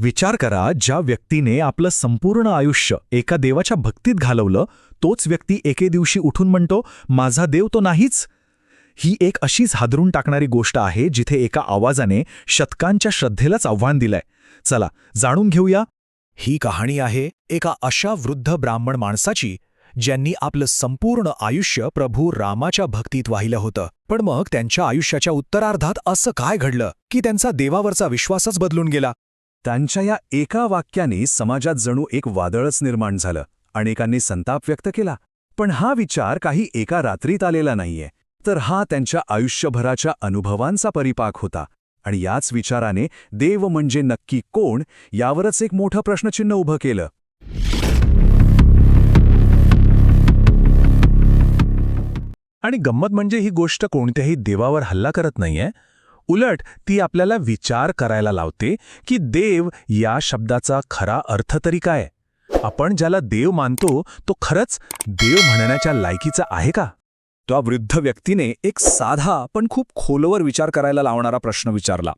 विचार करा ज्या व्यक्तीने आपलं संपूर्ण आयुष्य एका देवाच्या भक्तीत घालवलं तोच व्यक्ती एके दिवशी उठून म्हणतो माझा देव तो नाहीच. ही एक अशीच हादरून टाकणारी गोष्ट आहे जिथे एका आवाजाने शतकांच्या श्रद्धेलाच आव्हान दिलंय. चला जाणून घेऊया. ही कहाणी आहे एका अशा वृद्ध ब्राह्मण माणसाची ज्यांनी आपलं संपूर्ण आयुष्य प्रभू रामाच्या भक्तीत वाहिलं होतं. पण मग त्यांच्या आयुष्याच्या उत्तरार्धात असं काय घडलं की त्यांचा देवावरचा विश्वासच बदलून गेला? त्यांच्या या एका वाक्याने समाजात जणू एक वादळच निर्माण झालं. अनेकांनी संताप व्यक्त केला. पण हा विचार काही एका रात्रीत आलेला नाहीये. तर हा त्यांच्या आयुष्यभराच्या अनुभवांचा परिपाक होता. आणि याच विचाराने देव म्हणजे नक्की कोण यावरच एक मोठं प्रश्नचिन्ह उभं केलं. आणि गंमत म्हणजे ही गोष्ट कोणत्याही देवावर हल्ला करत नाहीये. उलट ती आपल्याला विचार करायला लावते की देव या शब्दाचा खरा अर्थ तरी काय? आपण ज्याला देव मानतो तो खरंच देव म्हणण्याच्या लायकीचा आहे का? त्या वृद्ध व्यक्तीने एक साधा पण खूप खोलवर विचार करायला लावणारा प्रश्न विचारला.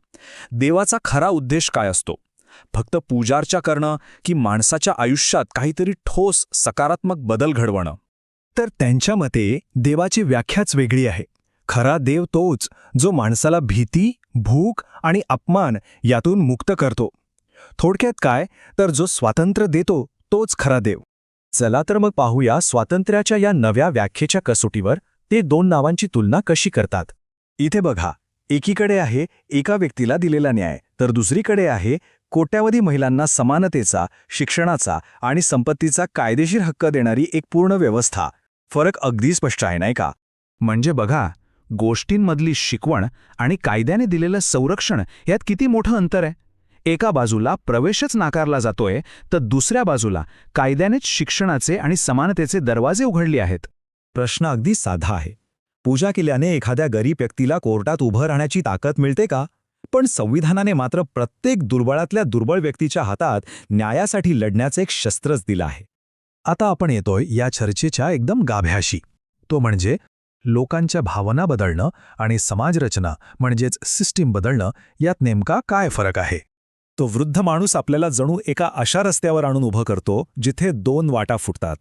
देवाचा खरा उद्देश काय असतो? फक्त पूजार्चा करणं की माणसाच्या आयुष्यात काहीतरी ठोस सकारात्मक बदल घडवणं? तर त्यांच्या मते देवाची व्याख्याच वेगळी आहे. खरा देव तोच जो माणसाला भीती भूक आणि अपमान यातून मुक्त करतो. थोडक्यात काय? तर जो स्वातंत्र्य देतो तोच खरा देव. चला तर मग पाहूया स्वातंत्र्याच्या या नव्या व्याख्येच्या कसोटीवर ते दोन नावांची तुलना कशी करतात. इथे बघा एकीकडे आहे एका व्यक्तीला दिलेला न्याय तर दुसरीकडे आहे कोट्यावधी महिलांना समानतेचा शिक्षणाचा आणि संपत्तीचा कायदेशीर हक्क देणारी एक पूर्ण व्यवस्था. फरक अगदी स्पष्ट आहे नाही का? म्हणजे बघा गोष्टींमधली शिकवण आणि कायद्याने दिलेलं संरक्षण यात किती मोठं अंतर आहे? एका बाजूला प्रवेशच नाकारला जातोय तर दुसऱ्या बाजूला कायद्यानेच शिक्षणाचे आणि समानतेचे दरवाजे उघडले आहेत. प्रश्न अगदी साधा आहे. पूजा केल्याने एखाद्या गरीब व्यक्तीला कोर्टात उभं राहण्याची ताकद मिळते का? पण संविधानाने मात्र प्रत्येक दुर्बळातल्या दुर्बळ व्यक्तीच्या हातात न्यायासाठी लढण्याचं एक शस्त्रच दिलं आहे. आता आपण येतोय या चर्चेच्या एकदम गाभ्याशी. तो म्हणजे लोकांच्या भावना बदलणं आणि समाजरचना म्हणजेच सिस्टीम बदलणं यात नेमका काय फरक आहे? तो वृद्ध माणूस आपल्याला जणू एका अशा रस्त्यावर आणून उभं करतो जिथे दोन वाटा फुटतात.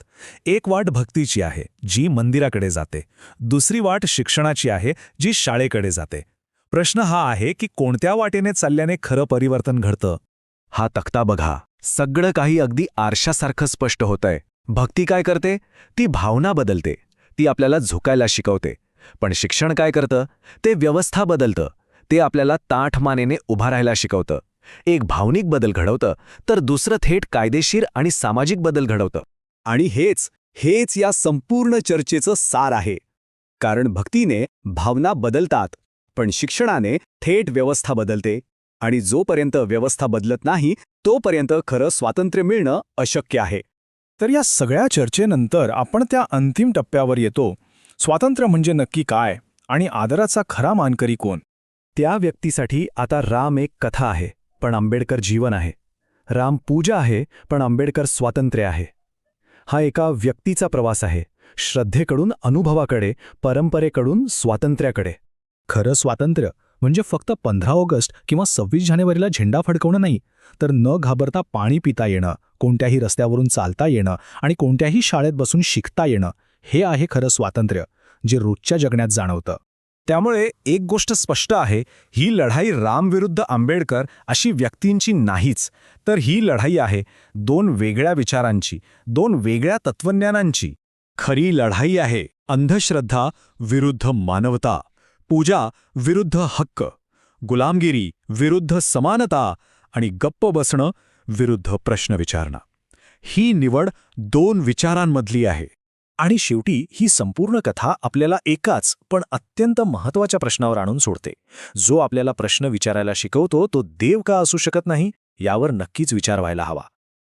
एक वाट भक्तीची आहे जी मंदिराकडे जाते. दुसरी वाट शिक्षणाची आहे जी शाळेकडे जाते. प्रश्न हा आहे की कोणत्या वाटेने चालल्याने खरं परिवर्तन घडतं? हा तक्ता बघा. सगळं काही अगदी आरशासारखं स्पष्ट होतंय. भक्ती काय करते? ती भावना बदलते. ती आपल्याला झुकायला शिकवते. पण शिक्षण काय करतं? ते व्यवस्था बदलतं. ते आपल्याला ताठमानेने उभा राहायला शिकवतं. एक भावनिक बदल घडवतं तर दुसरं थेट कायदेशीर आणि सामाजिक बदल घडवतं. आणि हेच हेच या संपूर्ण चर्चेचं सार आहे. कारण भक्तीने भावना बदलतात पण शिक्षणाने थेट व्यवस्था बदलते. आणि जोपर्यंत व्यवस्था बदलत नाही तोपर्यंत खरं स्वातंत्र्य मिळणं अशक्य आहे. तर या सगळ्या चर्चेनंतर आपण त्या अंतिम टप्प्यावर येतो. स्वातंत्र्य म्हणजे नक्की काय? आणि आदराचा खरा मानकरी कोण? त्या व्यक्तीसाठी आता राम एक कथा आहे पण आंबेडकर जीवन आहे. राम पूजा आहे पण आंबेडकर स्वातंत्र्य आहे. हा एका व्यक्तीचा प्रवास आहे श्रद्धेकडून अनुभवाकडे परंपरेकडून स्वातंत्र्याकडे. खरं स्वातंत्र्य म्हणजे फक्त पंधरा ऑगस्ट किंवा सव्वीस जानेवारीला झेंडा फडकवणं नाही तर न घाबरता पाणी पिता येणं कोणत्याही रस्त्यावरून चालता येणं आणि कोणत्याही शाळेत बसून शिकता येणं हे आहे खरं स्वातंत्र्य जे रोजच्या जगण्यात जाणवतं. त्यामुळे एक गोष्ट स्पष्ट आहे ही लढाई रामविरुद्ध आंबेडकर अशी व्यक्तींची नाहीच. तर ही लढाई आहे दोन वेगळ्या विचारांची दोन वेगळ्या तत्वज्ञानांची. खरी लढाई आहे अंधश्रद्धा विरुद्ध मानवता. पूजा विरुद्ध हक्क गुलामगिरी विरुद्ध समानता आणि गप्प बसणं विरुद्ध प्रश्न विचारणं. ही निवड दोन विचारांमधली आहे. आणि शेवटी ही संपूर्ण कथा आपल्याला एकाच पण अत्यंत महत्त्वाच्या प्रश्नावर आणून सोडते. जो आपल्याला प्रश्न विचारायला शिकवतो तो देव का असू शकत नाही यावर नक्कीच विचार व्हायला हवा.